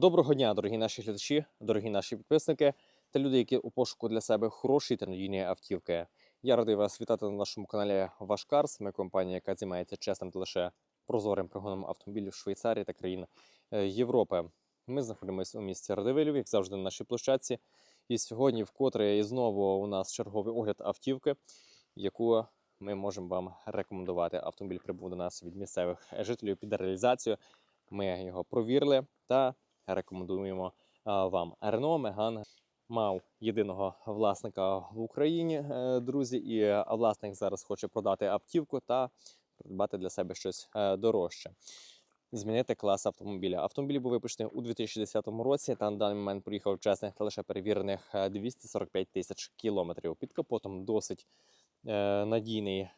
Доброго дня, дорогі наші глядачі, дорогі наші підписники та люди, які у пошуку для себе хорошої та надійної автівки. Я радий вас вітати на нашому каналі Ваш Карс. Ми компанія, яка займається чесним та лише прозорим пригоном автомобілів Швейцарії та країн е, Європи. Ми знаходимося у місті Радивилів, як завжди, на нашій площадці. І сьогодні, вкотре і знову у нас черговий огляд автівки, яку ми можемо вам рекомендувати. Автомобіль прибув до нас від місцевих жителів під реалізацію. Ми його провірили та рекомендуємо вам. Рено Меган мав єдиного власника в Україні, е, друзі, і е, власник зараз хоче продати автівку та придбати для себе щось е, дорожче. Змінити клас автомобіля. Автомобіль був випущений у 2010 році. Та на даний момент проїхав чесних та лише перевірених е, 245 тисяч кілометрів. Під капотом досить е, надійний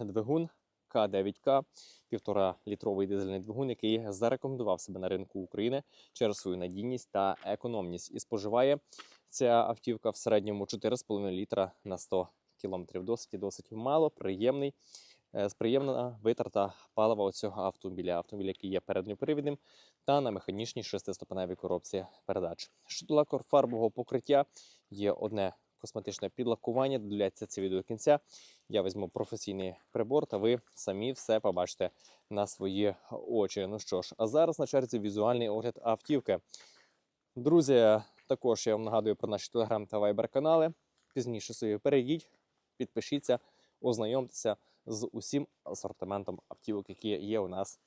двигун К9К, півтора літровий дизельний двигун, який зарекомендував себе на ринку України через свою надійність та економність. І споживає ця автівка в середньому 4,5 літра на 100 кілометрів. Досить і досить мало, приємний. е, Приємна витрата палива у цього автомобіля. Автомобіль, який є передньопривідним та на механічній шестиступеневій коробці передач. Щодо лакофарбового покриття є одне косметичне підлакування. Додивляться це відео до кінця. Я візьму професійний прибор, та ви самі все побачите на свої очі. Ну що ж, а зараз на черзі візуальний огляд автівки. Друзі, також я вам нагадую про наші телеграм та вайбер канали. Пізніше собі перейдіть, підпишіться, ознайомтеся з усім асортиментом автівок, які є у нас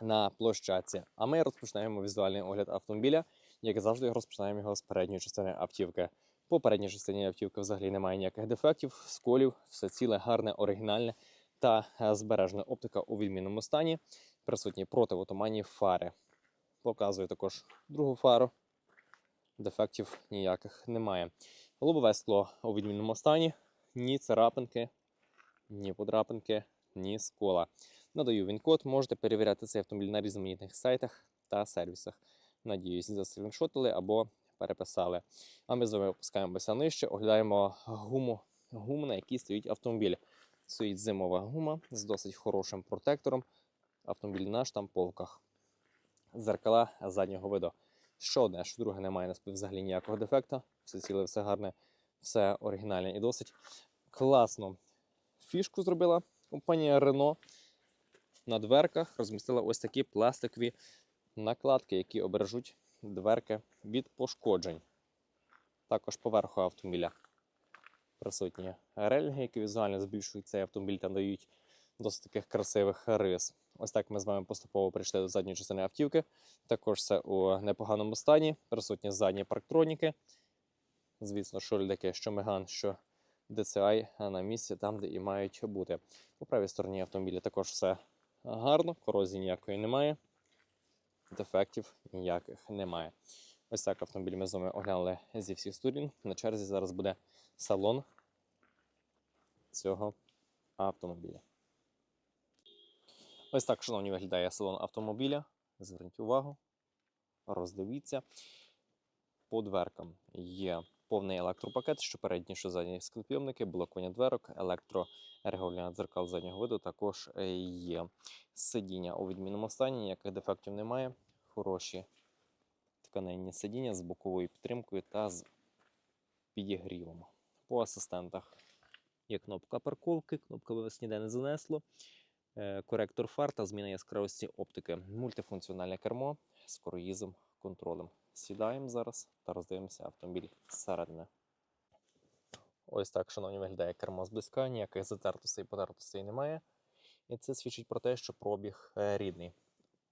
на площадці. А ми розпочинаємо візуальний огляд автомобіля. Як завжди, розпочинаємо його з передньої частини автівки. По передній частині автівки взагалі немає ніяких дефектів, сколів, все ціле, гарне, оригінальне та е, збережена оптика у відмінному стані. Присутні противотуманні фари. Показую також другу фару. Дефектів ніяких немає. Лобове скло у відмінному стані, ні царапинки, ні подрапинки, ні скола. Надаю він код, можете перевіряти цей автомобіль на різноманітних сайтах та сервісах. Надіюсь, заскріншотили або переписали. А ми з вами опускаємося нижче, оглядаємо гуму, гуму, на якій стоїть автомобіль. Стоїть зимова гума з досить хорошим протектором. Автомобіль на штамповках. Зеркала заднього виду. Що одне, що друге немає взагалі ніякого дефекту. Все ціле, все гарне, все оригінальне і досить класно. Фішку зробила компанія Renault. На дверках розмістила ось такі пластикові накладки, які обережуть дверки від пошкоджень. Також поверху автомобіля присутні рельги, які візуально збільшують цей автомобіль та дають досить таких красивих рис. Ось так ми з вами поступово прийшли до задньої частини автівки. Також все у непоганому стані. Присутні задні парктроніки. Звісно, шильдики, що Меган, що DCI на місці, там, де і мають бути. По правій стороні автомобіля також все гарно, корозії ніякої немає, дефектів ніяких немає. Ось так автомобіль ми з вами оглянули зі всіх сторін. На черзі зараз буде салон цього автомобіля. Ось так, шановні, виглядає салон автомобіля. Зверніть увагу, роздивіться. По дверкам є повний електропакет, що передні, що задні склепйомники, блокування дверок, електрорегулювання дзеркал заднього виду також е, є. Сидіння у відмінному стані, ніяких дефектів немає. Хороші тканинні сидіння з боковою підтримкою та з підігрівом. По асистентах є кнопка парковки, кнопка вивес ніде не занесло, е, коректор фар та зміна яскравості оптики, мультифункціональне кермо з круїзом контролем. Сідаємо зараз та роздивимося автомобіль зсередини. Ось так, шановні, виглядає кермо зблизька, ніяких затертостей і потертостей немає. І це свідчить про те, що пробіг е, рідний.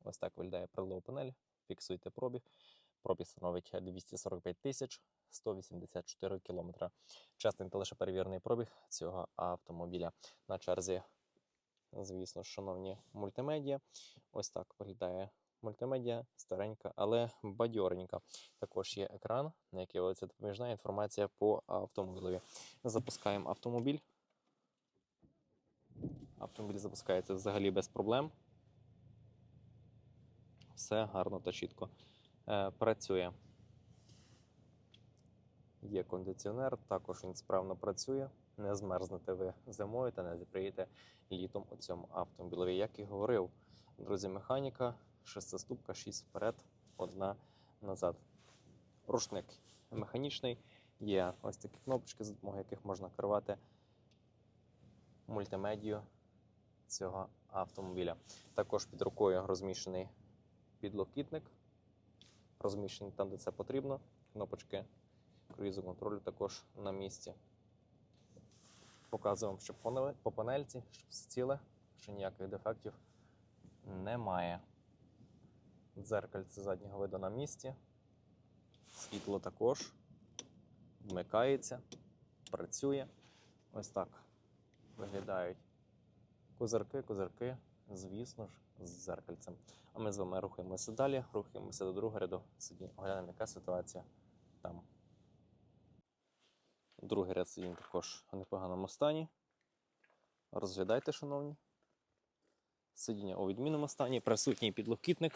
Ось так виглядає прилова панель. Фіксуйте пробіг. Пробіг становить 245 тисяч 184 кілометра. Чесний та лише перевірений пробіг цього автомобіля. На черзі, звісно, шановні мультимедіа. Ось так виглядає мультимедіа, старенька, але бадьоренька. Також є екран, на який виводиться допоміжна інформація по автомобілеві. Запускаємо автомобіль. Автомобіль запускається взагалі без проблем. Все гарно та чітко е, працює. Є кондиціонер, також він справно працює. Не змерзнете ви зимою та не заприєте літом у цьому автомобілеві. Як і говорив, друзі, механіка, шестиступка, 6 вперед, одна назад. Рушник механічний. Є ось такі кнопочки, за допомогою яких можна керувати мультимедію цього автомобіля. Також під рукою розміщений підлокітник, розміщений там, де це потрібно. Кнопочки круїзу контролю також на місці. Показуємо, що по панельці, що все ціле, що ніяких дефектів немає. Дзеркальце заднього виду на місці. Світло також вмикається, працює. Ось так виглядають козирки, козирки, звісно ж, з дзеркальцем. А ми з вами рухаємося далі, рухаємося до другого ряду. Сидінь, оглянемо, яка ситуація там. Другий ряд сидінь також в непоганому стані. Розглядайте, шановні. Сидіння у відмінному стані, присутній підлокітник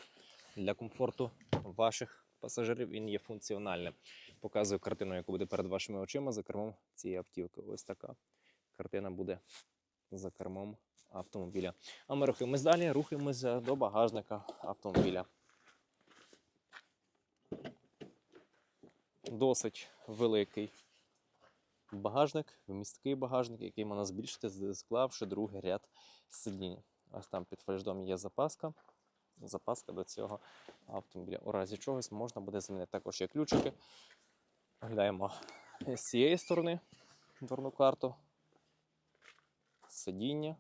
для комфорту ваших пасажирів. Він є функціональним. Показую картину, яку буде перед вашими очима за кермом цієї автівки. Ось така картина буде за кермом автомобіля. А ми рухаємось далі, рухаємося до багажника автомобіля. Досить великий багажник, вмісткий багажник, який можна збільшити, склавши другий ряд сидінь. Ось там під фальшдом є запаска. Запаска до цього автомобіля. У разі чогось можна буде замінити. Також є ключики. Глядаємо з цієї сторони дверну карту. Сидіння.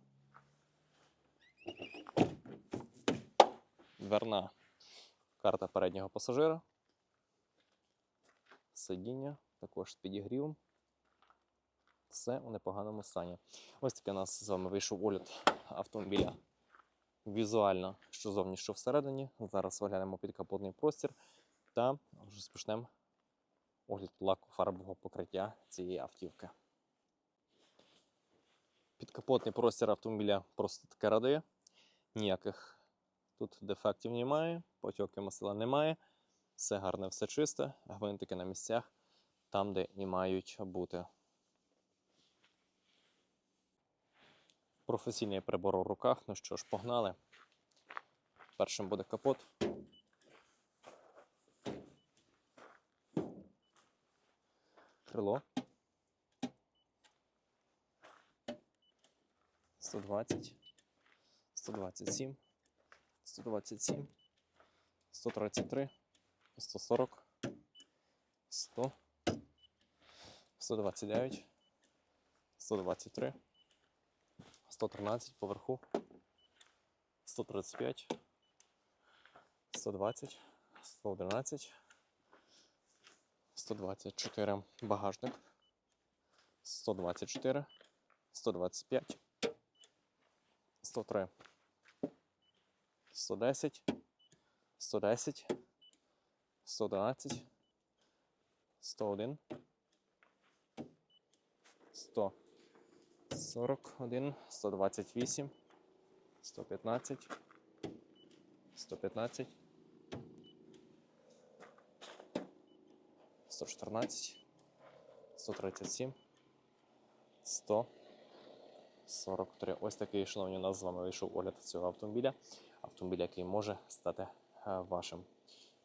Дверна карта переднього пасажира. Сидіння, також з підігрівом. Все у непоганому стані. Ось таке у нас з вами вийшов огляд автомобіля візуально, що зовні, що всередині. Зараз оглянемо підкапотний простір та розпочнемо огляд лаку фарбового покриття цієї автівки. Підкапотний простір автомобіля просто таке радує. Ніяких тут дефектів немає, потьоки масла немає. Все гарне, все чисте, гвинтики на місцях, там, де і мають бути. Професійний прибор у руках. Ну що ж, погнали. Першим буде капот. Крило. 120, 127, 127, 133, 140, 100, 129, 123, 113 поверху, 135, 120, 111, 124 багажник, 124, 125, 103, 110, 110, 111, 101, 100. 41, 128, 115, 115, 114, 137, 100, 43. Ось такий, шановні, у нас з вами вийшов огляд цього автомобіля. Автомобіль, який може стати е, вашим.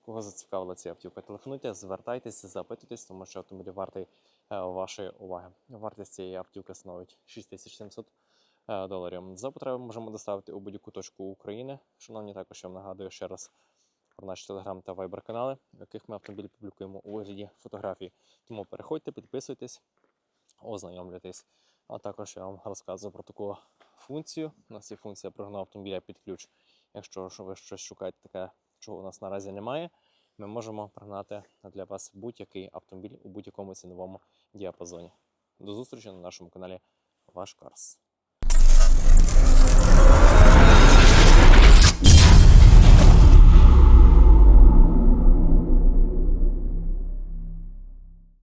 Кого зацікавила ця автівка? Телефонуйте, звертайтеся, запитуйтесь, тому що автомобіль вартий вашої уваги. Вартість цієї автівки становить 6700 е, доларів. За потреби можемо доставити у будь-яку точку України. Шановні, також я вам нагадую ще раз про наші телеграм та вайбер канали, в яких ми автомобілі публікуємо у вигляді фотографій. Тому переходьте, підписуйтесь, ознайомлюйтесь. А також я вам розказую про таку функцію. У нас є функція прогону автомобіля під ключ. Якщо ви щось шукаєте таке, чого у нас наразі немає, ми можемо пригнати для вас будь-який автомобіль у будь-якому ціновому діапазоні. До зустрічі на нашому каналі Ваш Карс.